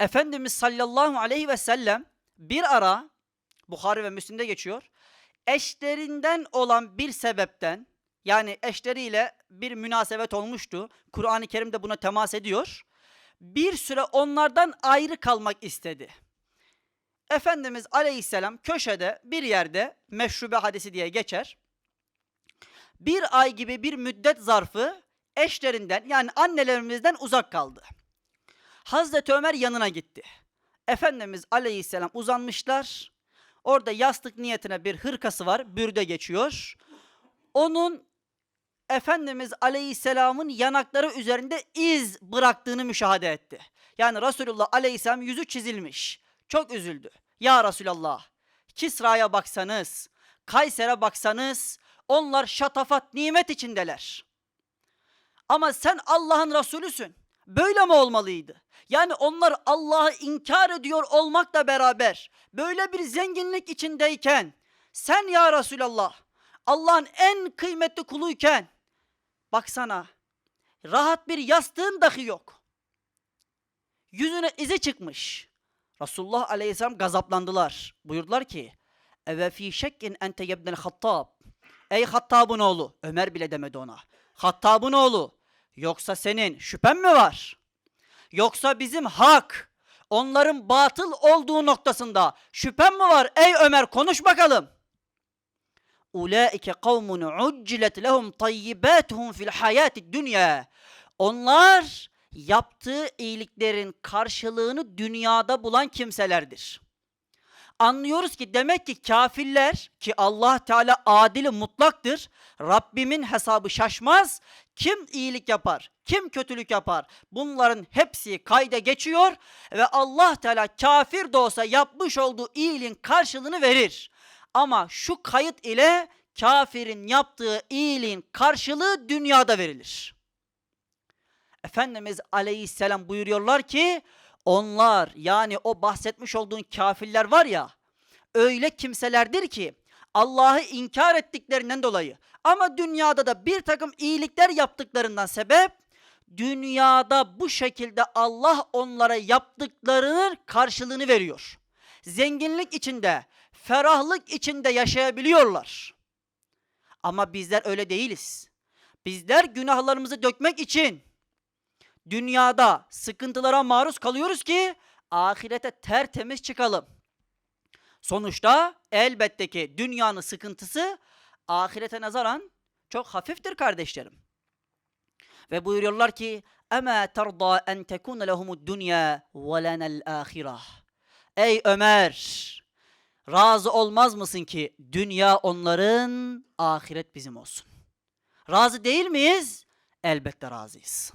Efendimiz sallallahu aleyhi ve sellem bir ara Bukhari ve Müslim'de geçiyor. Eşlerinden olan bir sebepten yani eşleriyle bir münasebet olmuştu. Kur'an-ı Kerim de buna temas ediyor. Bir süre onlardan ayrı kalmak istedi. Efendimiz aleyhisselam köşede bir yerde meşrube hadisi diye geçer. Bir ay gibi bir müddet zarfı eşlerinden yani annelerimizden uzak kaldı. Hazreti Ömer yanına gitti. Efendimiz aleyhisselam uzanmışlar. Orada yastık niyetine bir hırkası var. Bürde geçiyor. Onun Efendimiz aleyhisselamın yanakları üzerinde iz bıraktığını müşahede etti. Yani Resulullah aleyhisselam yüzü çizilmiş. Çok üzüldü. Ya Resulallah Kisra'ya baksanız, Kayser'e baksanız onlar şatafat nimet içindeler. Ama sen Allah'ın Resulüsün. Böyle mi olmalıydı? Yani onlar Allah'ı inkar ediyor olmakla beraber böyle bir zenginlik içindeyken sen ya Resulallah Allah'ın en kıymetli kuluyken baksana rahat bir yastığın dahi yok. Yüzüne izi çıkmış. Resulullah aleyhisselam gazaplandılar. Buyurdular ki Eve fi şekkin ente yebnel hattab. Ey Hattab'ın oğlu. Ömer bile demedi ona. Hattab'ın oğlu. Yoksa senin şüphen mi var? Yoksa bizim hak, onların batıl olduğu noktasında şüphen mi var? Ey Ömer konuş bakalım. Ulaike kavmun uccilet lehum tayyibatuhum fil hayati dünya. Onlar yaptığı iyiliklerin karşılığını dünyada bulan kimselerdir. Anlıyoruz ki demek ki kafirler ki Allah Teala adili mutlaktır. Rabbimin hesabı şaşmaz. Kim iyilik yapar, kim kötülük yapar bunların hepsi kayda geçiyor ve Allah Teala kafir de olsa yapmış olduğu iyiliğin karşılığını verir. Ama şu kayıt ile kafirin yaptığı iyiliğin karşılığı dünyada verilir. Efendimiz Aleyhisselam buyuruyorlar ki onlar yani o bahsetmiş olduğun kafirler var ya öyle kimselerdir ki Allah'ı inkar ettiklerinden dolayı ama dünyada da bir takım iyilikler yaptıklarından sebep dünyada bu şekilde Allah onlara yaptıklarının karşılığını veriyor. Zenginlik içinde, ferahlık içinde yaşayabiliyorlar. Ama bizler öyle değiliz. Bizler günahlarımızı dökmek için dünyada sıkıntılara maruz kalıyoruz ki ahirete tertemiz çıkalım. Sonuçta elbette ki dünyanın sıkıntısı ahirete nazaran çok hafiftir kardeşlerim. Ve buyuruyorlar ki terda en tekun lehumud dünya ve lenel ahireh. Ey Ömer razı olmaz mısın ki dünya onların ahiret bizim olsun. Razı değil miyiz? Elbette razıyız.